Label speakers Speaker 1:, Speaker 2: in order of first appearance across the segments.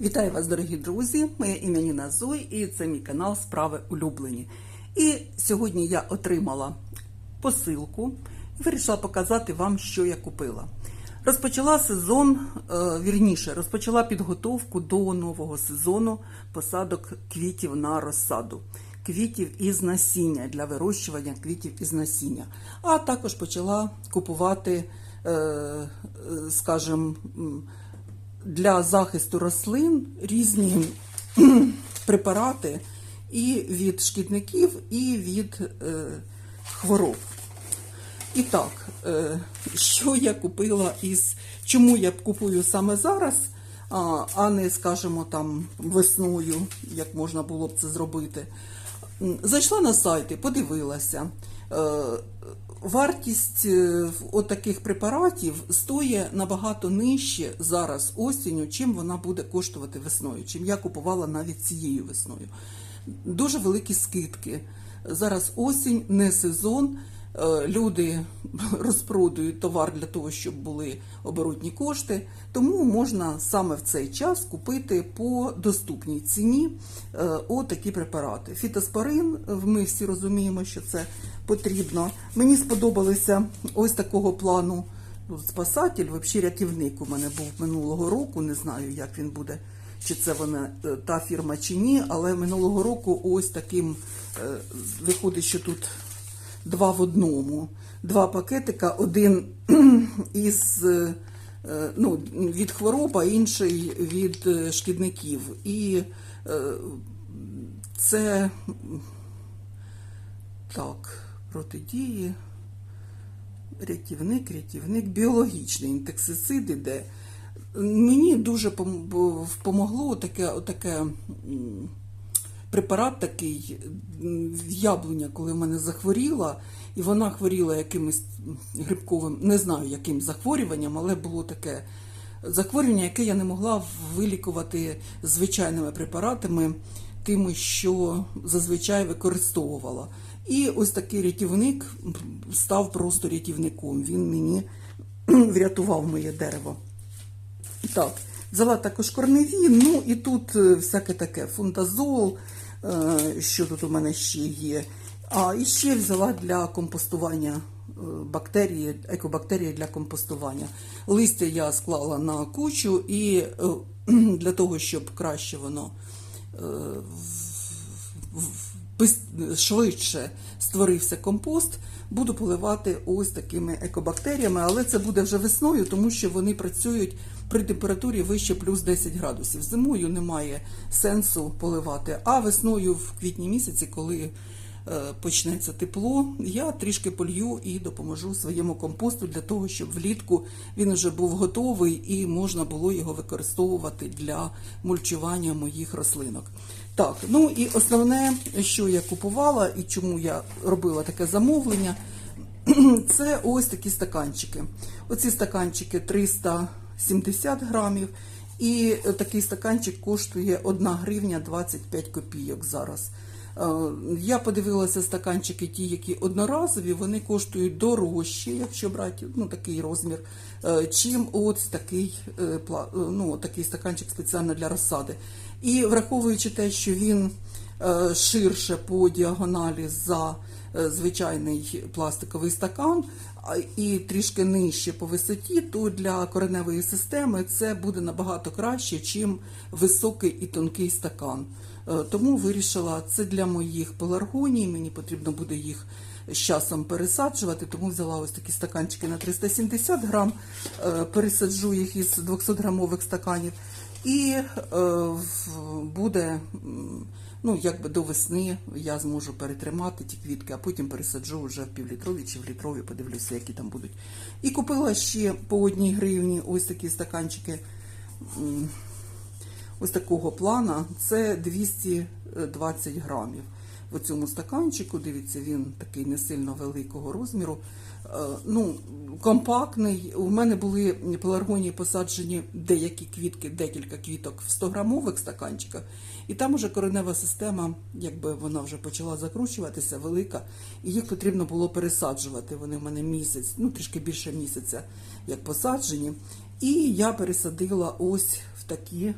Speaker 1: Вітаю вас, дорогі друзі! Моє ім'я Ніна Зой і це мій канал Справи улюблені. І сьогодні я отримала посилку і вирішила показати вам, що я купила. Розпочала сезон, е, вірніше, розпочала підготовку до нового сезону посадок квітів на розсаду. Квітів із насіння для вирощування квітів із насіння. А також почала купувати, е, е, скажімо, для захисту рослин різні препарати і від шкідників, і від е, хвороб. І так, е, що я купила із. Чому я купую саме зараз, а, а не, скажімо, там весною, як можна було б це зробити. Зайшла на сайти, подивилася. Е, Вартість е, от таких препаратів стоїть набагато нижче зараз осінню, чим вона буде коштувати весною, чим я купувала навіть цією весною. Дуже великі скидки. Зараз осінь, не сезон. Е, Люди розпродують товар для того, щоб були оборотні кошти. Тому можна саме в цей час купити по доступній ціні е, отакі препарати. Фітоспорин, е, ми всі розуміємо, що це потрібно. Мені сподобалися ось такого плану ну, спасатель, взагалі рятівник у мене був минулого року. Не знаю, як він буде, чи це вона та фірма чи ні, але минулого року ось таким виходить, що тут два в одному. Два пакетика, один із е, е, ну, від хвороб, а інший від е, шкідників. І це так, протидії, рятівник, рятівник, біологічний інтексицид іде. Мені дуже пом- помогло таке, таке препарат такий яблуня, коли в мене захворіла, і вона хворіла якимось грибковим, не знаю яким захворюванням, але було таке захворювання, яке я не могла вилікувати звичайними препаратами, тими, що зазвичай використовувала. І ось такий рятівник став просто рятівником. Він мені врятував моє дерево. Так, взяла також корневі, ну і тут е, всяке таке фундазол, що тут у мене ще є. А і ще взяла для компостування е, бактерії, екобактерії для компостування. Листя я склала на кучу і е, для того, щоб краще воно е, швидше створився компост, буду поливати ось такими екобактеріями, але це буде вже весною, тому що вони працюють при температурі вище плюс 10 градусів. Зимою немає сенсу поливати, а весною в квітні місяці, коли почнеться тепло, я трішки полью і допоможу своєму компосту для того, щоб влітку він вже був готовий і можна було його використовувати для мульчування моїх рослинок. Так, ну і основне, що я купувала і чому я робила таке замовлення, це ось такі стаканчики. Оці стаканчики 370 грамів, і такий стаканчик коштує 1 гривня 25 копійок зараз. Е, Я подивилася стаканчики, ті, які одноразові, вони коштують дорожче, якщо брати ну, такий розмір, е, чим ось такий, е, ну, такий стаканчик спеціально для розсади. І враховуючи те, що він ширше по діагоналі за звичайний пластиковий стакан і трішки нижче по висоті, то для кореневої системи це буде набагато краще, чим високий і тонкий стакан. Е, Тому вирішила це для моїх пеларгоній, мені потрібно буде їх з часом пересаджувати, тому взяла ось такі стаканчики на 370 грам, е, пересаджу їх із 200 грамових стаканів. І е, буде, ну, якби до весни я зможу перетримати ті квітки, а потім пересаджу вже в півлітрові чи в літрові, подивлюся, які там будуть. І купила ще по одній гривні ось такі стаканчики ось такого плана. Це 220 грамів. В цьому стаканчику, дивіться, він такий не сильно великого розміру. Е, Ну, компактний. У мене були пеларгонії посаджені деякі квітки, декілька квіток в 100-грамових стаканчиках. І там уже коренева система, якби вона вже почала закручуватися, велика, і їх потрібно було пересаджувати. Вони в мене місяць, ну трішки більше місяця, як посаджені. І я пересадила ось в такі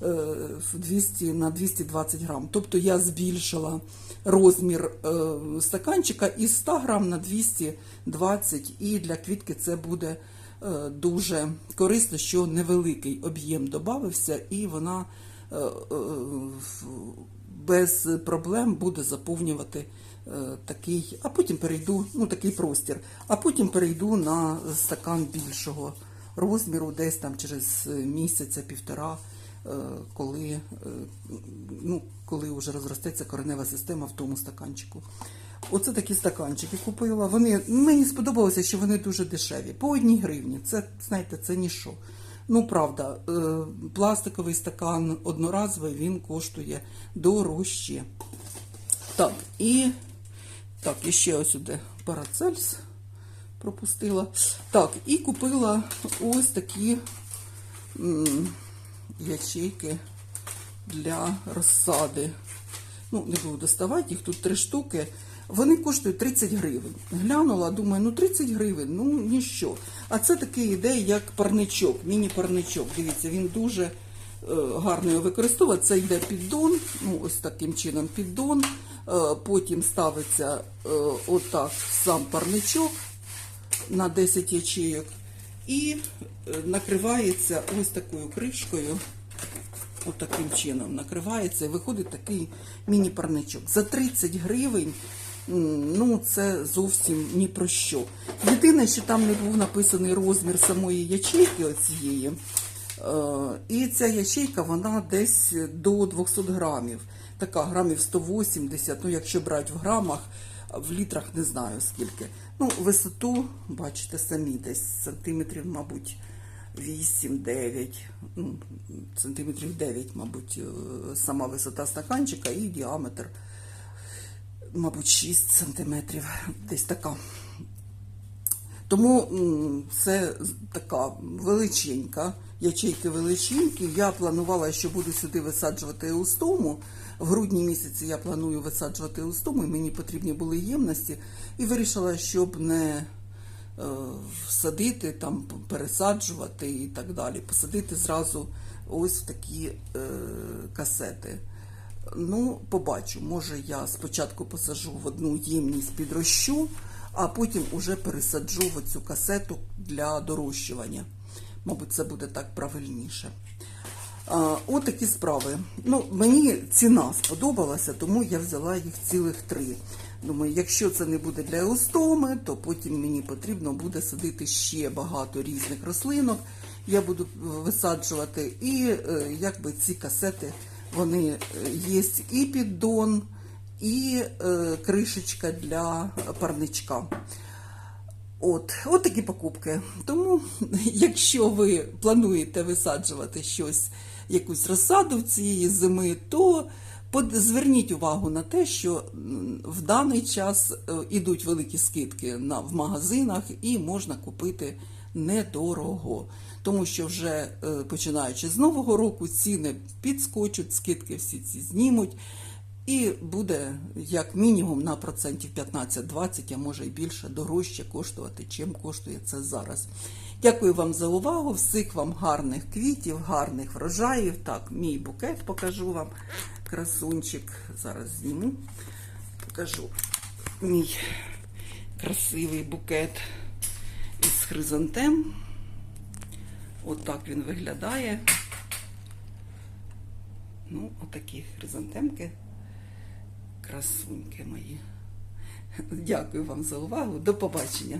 Speaker 1: 200 на 220 грам. Тобто я збільшила розмір е, стаканчика із 100 грам на 220, і для квітки це буде е, дуже корисно, що невеликий об'єм додався, і вона е, е, без проблем буде заповнювати е, такий, а потім перейду, ну такий простір, а потім перейду на стакан більшого розміру, десь там через місяця півтора, е, коли, е, ну, коли вже розростеться коренева система в тому стаканчику. Оце такі стаканчики купила. Вони мені сподобалося, що вони дуже дешеві. По одній гривні. Це, знаєте, це ніщо. Ну, правда, е, пластиковий стакан одноразовий він коштує дорожче. Так, і так, і ще ось сюди парацельс пропустила. Так, і купила ось такі м, ячейки для розсади. Ну, не буду доставати, їх тут три штуки. Вони коштують 30 гривень. Глянула, думаю, ну 30 гривень, ну ніщо. А це такий іде, як парничок, міні-парничок. Дивіться, він дуже е, гарно його використовує. Це йде піддон, ну ось таким чином піддон. Е, потім ставиться е, отак сам парничок на 10 ячейок і е, накривається ось такою кришкою. От таким чином накривається і виходить такий міні-парничок. За 30 гривень, ну це зовсім ні про що. Єдине, що там не був написаний розмір самої ячейки оцієї. Е, І ця ячейка, вона десь до 200 грамів. Така грамів 180, ну якщо брати в грамах, в літрах не знаю скільки. Ну, висоту, бачите, самі десь сантиметрів, мабуть, 8-9, ну, сантиметрів 9, мабуть, е, сама висота стаканчика і діаметр, мабуть, 6 сантиметрів, десь така. Тому це така величенька, ячейки величенькі. Я планувала, що буду сюди висаджувати еустому. В грудні місяці я планую висаджувати еустому, і мені потрібні були ємності. І вирішила, щоб не е, садити, там, пересаджувати і так далі. Посадити зразу ось в такі е, касети. Ну, побачу, може я спочатку посажу в одну ємність під рощу, а потім уже пересаджу в цю касету для дорощування. Мабуть, це буде так правильніше. От такі справи. Ну, мені ціна сподобалася, тому я взяла їх цілих три. Думаю, якщо це не буде для еустоми, то потім мені потрібно буде садити ще багато різних рослинок. Я буду е, висаджувати, і е, якби ці касети вони е, є і піддон, і е, кришечка для парничка. От, от такі покупки. Тому, якщо ви плануєте висаджувати щось, якусь розсаду в цієї зими, то зверніть увагу на те, що в даний час е, ідуть великі скидки на, в магазинах і можна купити недорого. Тому що вже е, починаючи з нового року ціни підскочуть, скидки всі ці знімуть. І буде як мінімум на процентів 15-20, а може й більше, дорожче коштувати, чим коштує це зараз. Дякую вам за увагу. Всіх вам гарних квітів, гарних врожаїв. Так, мій букет покажу вам. Красунчик. Зараз зніму. Покажу мій красивий букет із хризантем. Отак він виглядає. Ну, отакі хризантемки. Красуньки мої. Дякую вам за увагу. До побачення.